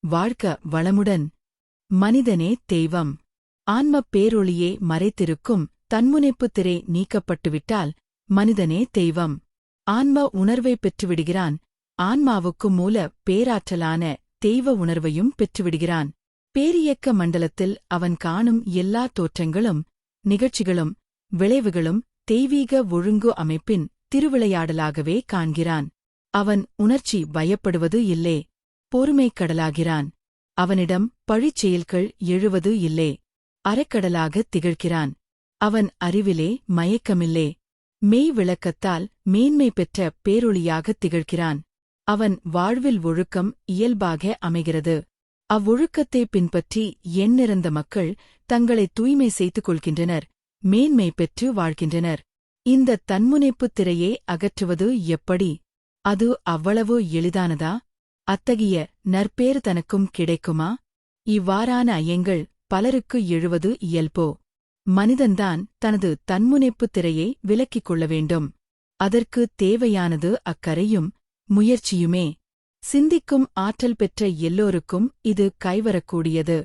வாழ்க்க வளமுடன். மனிதனே தெய்வம். ஆன்மப் பேரொளியே மறைத்திருக்கும். தன்முனைப்பு திரை நீக்கப்பட்டுவிட்டால் மனிதனே தெய்வம். ஆன்ம உணர்வை பெற்றுவிடுகிறான். ஆன்மாவுக்கு மூல பேராற்றலான தெய்வ உணர்வையும் பெற்றுவிடுகிறான். பேரியக்க மண்டலத்தில் அவன் காணும் எல்லா தோற்றங்களும் நிகழ்ச்சிகளும் விளைவுகளும் தெய்வீக ஒழுங்கு அமைப்பின் திருவிளையாடலாகவே காண்கிறான். அவன் உணர்ச்சி பயப்படுவது இல்லே. பொறுமைக் கடலாகிறான். அவனிடம் பழிச்செயல்கள் எழுவது இல்லே. அறக்கடலாகத் திகழ்கிறான். அவன் அறிவிலே மயக்கமில்லே. மெய் விளக்கத்தால் மேன்மை பெற்ற பேரொளியாகத் திகழ்கிறான். அவன் வாழ்வில் ஒழுக்கம் இயல்பாக அமைகிறது. அவ்வொழுக்கத்தை பின்பற்றி எண்ணிறந்த மக்கள் தங்களை தூய்மை செய்து கொள்கின்றனர். மேன்மை பெற்று வாழ்கின்றனர். இந்த தன்முனைப்புத் திரையை அகற்றுவது எப்படி? அது அவ்வளவு எளிதானதா? அத்தகைய நற்பேறு தனக்கும் கிடைக்குமா? இவ்வாறான ஐயங்கள் பலருக்கு எழுவது இயல்போ. மனிதன்தான் தனது தன்முனைப்புத் திரையை விலக்கிக் கொள்ள வேண்டும். அதற்கு தேவையானது அக்கரையும் முயற்சியுமே. சிந்திக்கும் ஆற்றல் பெற்ற எல்லோருக்கும் இது கைவரக்கூடியது.